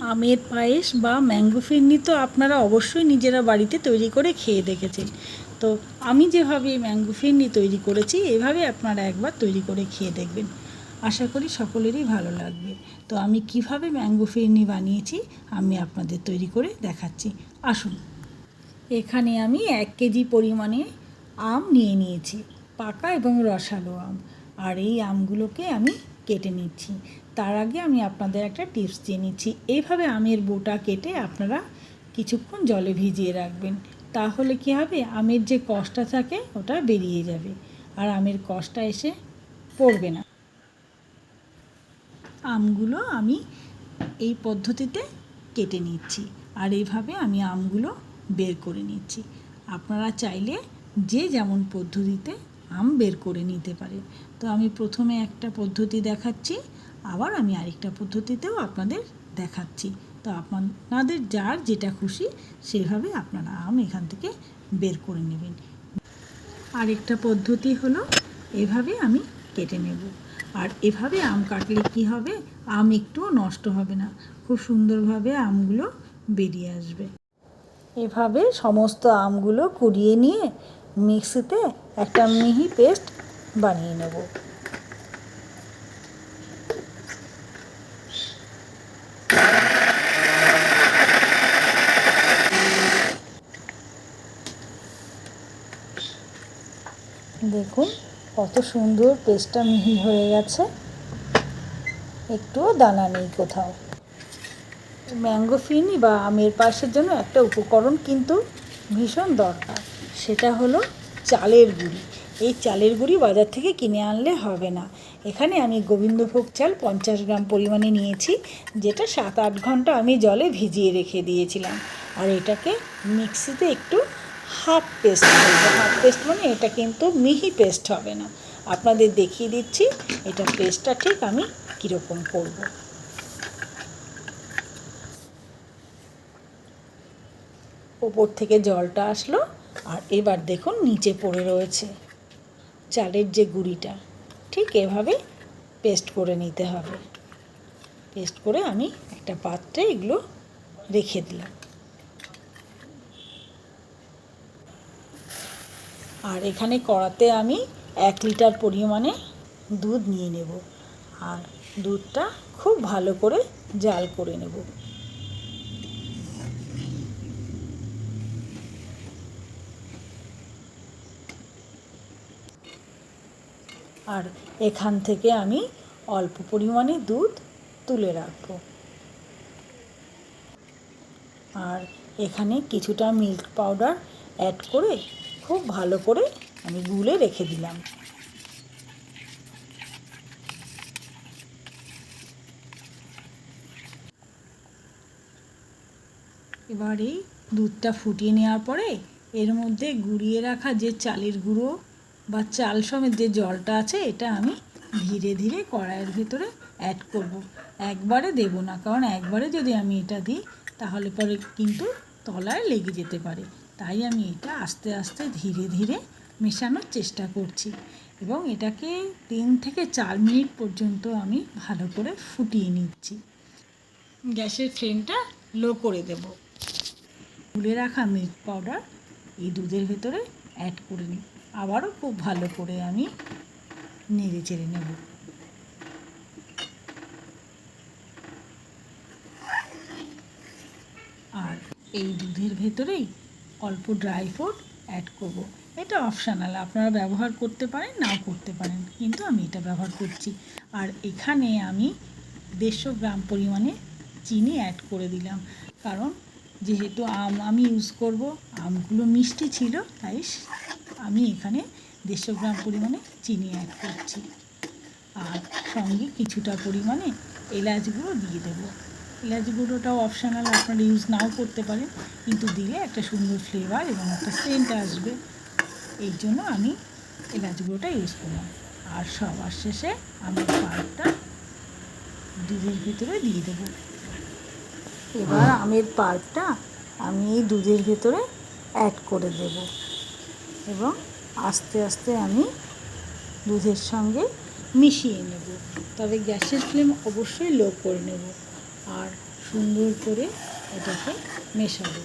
আমের পায়েস বা ম্যাঙ্গো ফিরনি তো আপনারা অবশ্যই নিজেরা বাড়িতে তৈরি করে খেয়ে দেখেছেন। তো আমি যেভাবে এই ম্যাঙ্গো ফিরনি তৈরি করেছি, এভাবে আপনারা একবার তৈরি করে খেয়ে দেখবেন। আশা করি সকলেরই ভালো লাগবে। তো আমি কীভাবে ম্যাঙ্গো ফিরনি বানিয়েছি, আমি আপনাদের তৈরি করে দেখাচ্ছি। আসুন। এখানে আমি এক কেজি পরিমাণে আম নিয়ে নিয়েছি, পাকা এবং রসালো আম। আর এই আমগুলোকে আমি কেটে নিচ্ছি। তার আগে আমি আপনাদের একটা টিপস দিয়ে নিচ্ছি। এইভাবে আমের বোটা কেটে আপনারা কিছুক্ষণ জলে ভিজিয়ে রাখবেন। তাহলে কি হবে? আমের যে কষটা থাকে, ওটা বেরিয়ে যাবে। আর আমের কষটা এসে পড়বে না। আমগুলো আমি এই পদ্ধতিতে কেটে নিচ্ছি। আর এইভাবে আমি আমগুলো বের করে নিচ্ছি। আপনারা চাইলে যে যেমন পদ্ধতিতে আম বের করে নিতে পারে তো আমি প্রথমে একটা পদ্ধতি দেখাচ্ছি। আবার আমি আরেকটা পদ্ধতিতেও আপনাদের দেখাচ্ছি। তো আপনাদের যার যেটা খুশি সেভাবে আপনারা আম এখান থেকে বের করে নেবেন। আরেকটা পদ্ধতি হলো এভাবে আমি কেটে নেব। আর এভাবে আম কাটলে কি হবে? আম একটুও নষ্ট হবে না। খুব সুন্দরভাবে আমগুলো বেরিয়ে আসবে। এভাবে সমস্ত আমগুলো কুড়িয়ে নিয়ে মিক্সিতে একটা মিহি পেস্ট বানিয়ে নেব। দেখুন, কত সুন্দর পেস্টটা মিহি হয়ে গেছে। একটুও দানা নেই কোথাও। ম্যাঙ্গো ফিরনি বা আমের পাশের জন্য একটা উপকরণ কিন্তু ভীষণ দরকার। সেটা হলো চালের গুঁড়ি। এই চালের গুঁড়ি বাজার থেকে কিনে আনলে হবে না। এখানে আমি গোবিন্দভোগ চাল পঞ্চাশ গ্রাম পরিমাণে নিয়েছি, যেটা সাত আট ঘণ্টা আমি জলে ভিজিয়ে রেখে দিয়েছিলাম। আর এটাকে মিক্সিতে একটু হাফ পেস্ট করব হাফ পেস্ট মানে এটা কিন্তু মিহি পেস্ট হবে না। আপনাদের দেখিয়ে দিচ্ছি, এটা পেস্টটা ঠিক আমি কীরকম করব। ওপর থেকে জলটা আসলো, আর এবার দেখুন নিচে পড়ে রয়েছে চালের যে গুঁড়িটা। ঠিক এভাবে পেস্ট করে নিতে হবে। পেস্ট করে আমি একটা পাত্রে এগুলো রেখে দিলাম। আর এখানে কড়াতে আমি এক লিটার পরিমাণে দুধ নিয়ে নেব। আর দুধটা খুব ভালো করে জাল করে নেব। আর এখান থেকে আমি অল্প পরিমাণে দুধ তুলে রাখব। আর এখানে কিছুটা মিল্ক পাউডার অ্যাড করে খুব ভালো করে আমি গুলে রেখে দিলাম এবার এই দুধটা ফুটিয়ে নেওয়ার পরে এর মধ্যে গুড়িয়ে রাখা যে চালের গুঁড়ো বা চাল সমেত যে জলটা আছে, এটা আমি ধীরে ধীরে কড়াইয়ের ভেতরে অ্যাড করব। একবারে দেব না, কারণ একবারে যদি আমি এটা দিই, তাহলে পরে কিন্তু তলায় লেগে যেতে পারে তাই আমি এটা আস্তে আস্তে ধীরে ধীরে মেশানোর চেষ্টা করছি এবং এটাকে তিন থেকে চার মিনিট পর্যন্ত আমি ভালো করে ফুটিয়ে নিচ্ছি। গ্যাসের ফ্লেমটা লো করে দেব। তুলে রাখা মিল্ক পাউডার এই দুধের ভেতরে অ্যাড করে নিই। আবারও খুব ভালো করে আমি নেড়ে চেড়ে নেব। আর এই দুধের ভেতরেই অল্প ড্রাই ফ্রুট অ্যাড করব। এটা অপশানাল আপনারা ব্যবহার করতে পারেন, নাও করতে পারেন, কিন্তু আমি এটা ব্যবহার করছি। আর এখানে আমি দেড়শো গ্রাম পরিমাণে চিনি অ্যাড করে দিলাম। কারণ যেহেতু আম আমি ইউজ করব, আমগুলো মিষ্টি ছিল, তাই আমি এখানে দেড়শো গ্রাম পরিমাণে চিনি অ্যাড করছি। আর সঙ্গে কিছুটা পরিমাণে এলাচগুলো দিয়ে দেবো। এলাচ গুঁড়োটাও অপশানাল আপনারা ইউজ নাও করতে পারেন। কিন্তু দিলে একটা সুন্দর ফ্লেভার এবং একটা সেন্ট আসবে। এই জন্য আমি এলাচ গুঁড়োটা ইউজ করলাম। আর সবার শেষে আমি পাল্পটা দুধের ভিতরে দিয়ে দেবো। এবার আমের পাল্পটা আমি এই দুধের ভেতরে অ্যাড করে দেব। এবং আস্তে আস্তে আমি দুধের সঙ্গে মিশিয়ে নেব। তবে গ্যাসের ফ্লেম অবশ্যই লো করে নেব। আর সুন্দর করে এটাকে মেশাবো।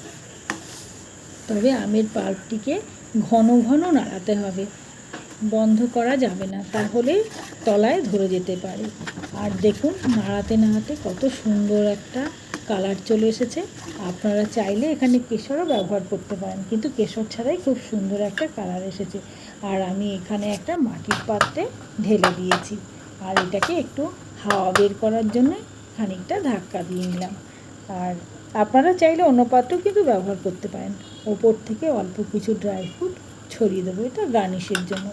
তবে আমের পাল্পটিকে ঘন ঘন নাড়াতে হবে। বন্ধ করা যাবে না, তাহলে তলায় ধরে যেতে পারে। আর দেখুন, নাড়াতে নাড়াতে কত সুন্দর একটা কালার চলে এসেছে। আপনারা চাইলে এখানে কেশরও ব্যবহার করতে পারেন, কিন্তু কেশর ছাড়াই খুব সুন্দর একটা কালার এসেছে। আর আমি এখানে একটা মাটির পাত্রে ঢেলে দিয়েছি। আর এটাকে একটু হাওয়া বের করার জন্য খানিকটা ধাক্কা দিয়ে নিলাম। আর আপনারা চাইলে অন্য পাত্রও কিন্তু ব্যবহার করতে পারেন। ওপর থেকে অল্প কিছু ড্রাই ফ্রুট ছড়িয়ে দেবো, এটা গার্নিশের জন্য।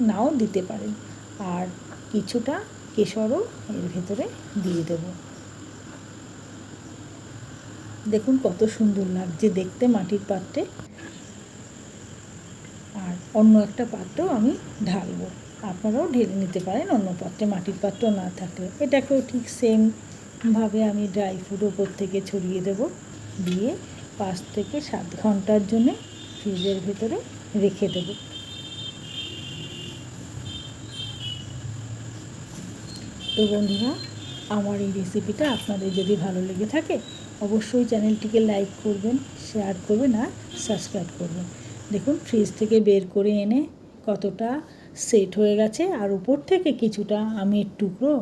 নাও দিতে পারেন। আর কিছুটা কেশরও এর ভেতরে দিয়ে দেব। দেখুন কত সুন্দর লাগছে দেখতে মাটির পাত্রে। আর অন্য একটা পাত্রেও আমি ঢালবো। আপনারাও ঢেলে নিতে পারেন অন্য পাত্রে। মাটির পাত্র না থাকলে। এটাকেও ঠিক সেমভাবে আমি ড্রাই ফ্রুট ওপর থেকে ছড়িয়ে দেব। দিয়ে পাঁচ থেকে সাত ঘণ্টার জন্যে ফ্রিজের ভেতরে রেখে দেবো। তো বন্ধুরা, আমার এই রেসিপিটা আপনাদের যদি ভালো লেগে থাকে, অবশ্যই চ্যানেলটিকে লাইক করবেন শেয়ার করবেন আর সাবস্ক্রাইব করবেন। দেখুন ফ্রিজ থেকে বের করে এনে কতটা সেট হয়ে গেছে আর উপর থেকে কিছুটা আমের টুকরো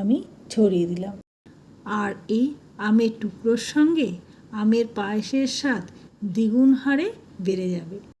আমি ছড়িয়ে দিলাম। আর এই আমের টুকরোর সঙ্গে আমের পায়েসের স্বাদ দ্বিগুণ হারে বেড়ে যাবে।